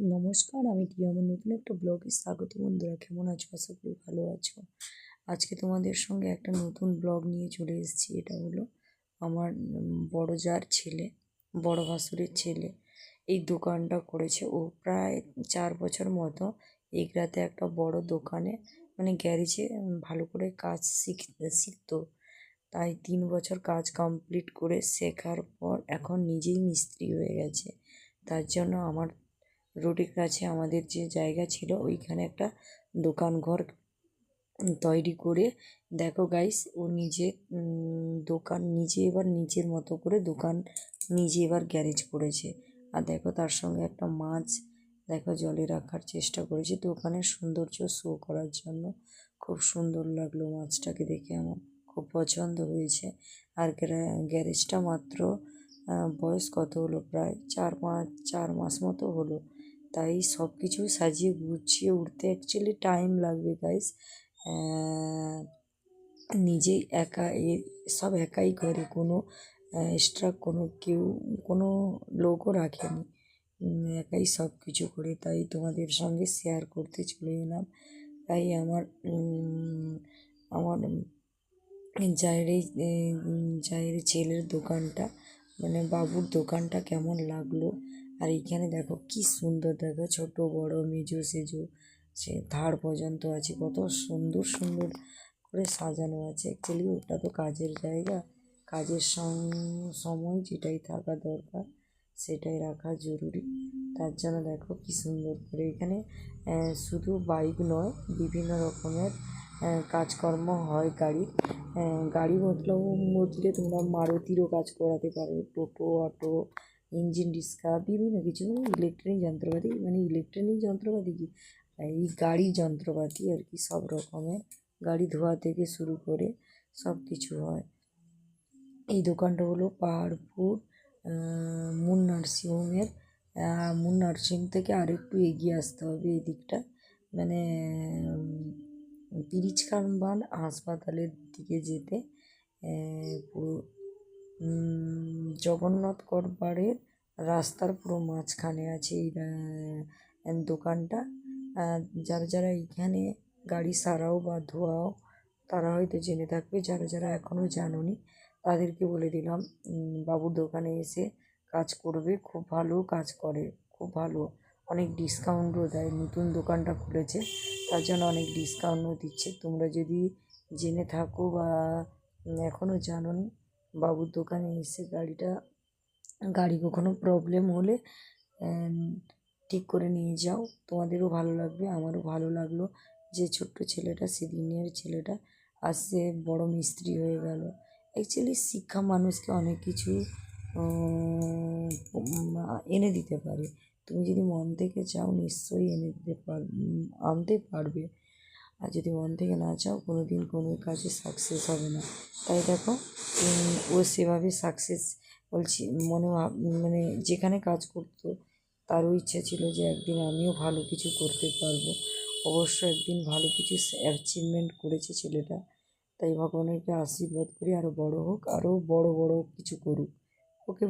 নমস্কার, আমি টিয়া আমার নতুন একটা ব্লগে স্বাগত বন্ধুরা। কেমন আছো? আশা করি ভালো আছো। আজকে তোমাদের সঙ্গে একটা নতুন ব্লগ নিয়ে চলে এসেছি। এটা হলো আমার বড় যার ছেলে, বড় ভাসুরের ছেলে। এই দোকানটা করেছে। ও প্রায় চার বছর মতো এগরাতে একটা বড় দোকানে মানে গ্যারেজে ভালো করে কাজ শিখ, শিখতো। তাই তিন বছর কাজ কমপ্লিট করে শেখার পর এখন নিজেই মিস্ত্রি হয়ে গেছে। তার জন্য আমার রোডের কাছে আমাদের যে জায়গা ছিল, ওইখানে একটা দোকান ঘর তৈরি করে, দেখো গাইস ও নিজে দোকান নিজে এবার নিজের মতো করে দোকান নিজে এবার গ্যারেজ করেছে। আর দেখো তার সঙ্গে একটা মাছ, দেখো জলে রাখার চেষ্টা করেছে। দোকানের সৌন্দর্য শো করার জন্য খুব সুন্দর লাগল মাছটাকে দেখে আমার, খুব পছন্দ হয়েছে। আর গ্যারেজটা মাত্র বয়স কত হলো? প্রায় চার পাঁচ চার মাস মতো হলো। তাই সব কিছু সাজিয়ে গুছিয়ে উঠতে অ্যাকচুয়ালি টাইম লাগবে গাইস নিজেই একা, এ, সব একাই করে, কোনো এক্সট্রা কোনো কেউ, কোনো লোকও রাখেনি। একাই সব কিছু করে, তাই তোমাদের সঙ্গে শেয়ার করতে চলে এলাম। তাই আমার আমার জায়ের জায়ের ছেলের দোকানটা মানে বাবুর দোকানটা কেমন লাগল? আর এইখানে দেখো কি সুন্দর, দেখো ছোট, বড়, মেজো, সেজো, সে ধার পর্যন্ত আছে, কত সুন্দর সুন্দর করে সাজানো আছে। অ্যাকচুয়ালি ওটা তো কাজের জায়গা, কাজের সময় যেটাই থাকা দরকার, সেটাই রাখা জরুরি। তার জন্য দেখো কি সুন্দর করে এখানে শুধু বাইক নয়, বিভিন্ন রকমের কাজকর্ম হয় গাড়ির। গাড়ি মতলব বদলে তোমরা মারুতিরও কাজ করাতে পারো, টোটো, অটো ইঞ্জিন রিক্সা বিভিন্ন কিছু মানে ইলেকট্রনিক যন্ত্রপাতি মানে ইলেকট্রনিক যন্ত্রপাতি কি? এই গাড়ি যন্ত্রপাতি আর কি, সব রকমের গাড়ি ধোয়া থেকে শুরু করে সব কিছু হয়। এই দোকানটা হলো পাহাড়পুর মুন নার্সিংহোমের মুন নার্সিং থেকে আরেকটু এগিয়ে আসতে হবে এই দিকটা মানে পিরিচ কারবান হাসপাতালের দিকে যেতে পুরো জগন্নাথ করবারের রাস্তার পুরো মাঝখানে আছে এই দোকানটা। যারা যারা এইখানে গাড়ি সারাও বা ধোয়াও, তারা হয়তো জেনে থাকবে, যারা যারা এখনও জানোনি, তাদেরকে বলে দিলাম বাবুর দোকানে এসে কাজ করবে, খুব ভালো কাজ করে, খুব ভালো। অনেক ডিসকাউন্টও দেয়, নতুন দোকানটা খুলেছে, তার জন্য অনেক ডিসকাউন্টও দিচ্ছে। তোমরা যদি জেনে থাকো বা এখনও জানোনি বাবুর দোকানে এসে গাড়িটা, গাড়ি কখনো প্রবলেম হলে ঠিক করে নিয়ে যাও। তোমাদেরও ভালো লাগবে, আমারও ভালো লাগল যে ছোট্ট ছেলেটা সিনিয়র ছেলেটা আর সে বড় মিস্ত্রি হয়ে গেল। অ্যাকচুয়ালি শিক্ষা মানুষকে অনেক কিছু এনে দিতে পারে। তুমি যদি মন থেকে চাও, নিশ্চয়ই এনে দিতে পার আনতে পারবে। আর যদি মন থেকে না চাও কোনো দিন কোনো কাজে সাকসেস হবে না। তাই দেখো ও সেভাবে সাকসেস বলছি, মনে মানে যেখানে কাজ করতো, তারও ইচ্ছা ছিল যে একদিন আমিও ভালো কিছু করতে পারব। অবশ্য একদিন ভালো কিছু অ্যাচিভমেন্ট করেছে ছেলেটা। তাই ভগবানের আশীর্বাদ করি আরও বড় হোক আরও বড় বড় কিছু করুক। ওকে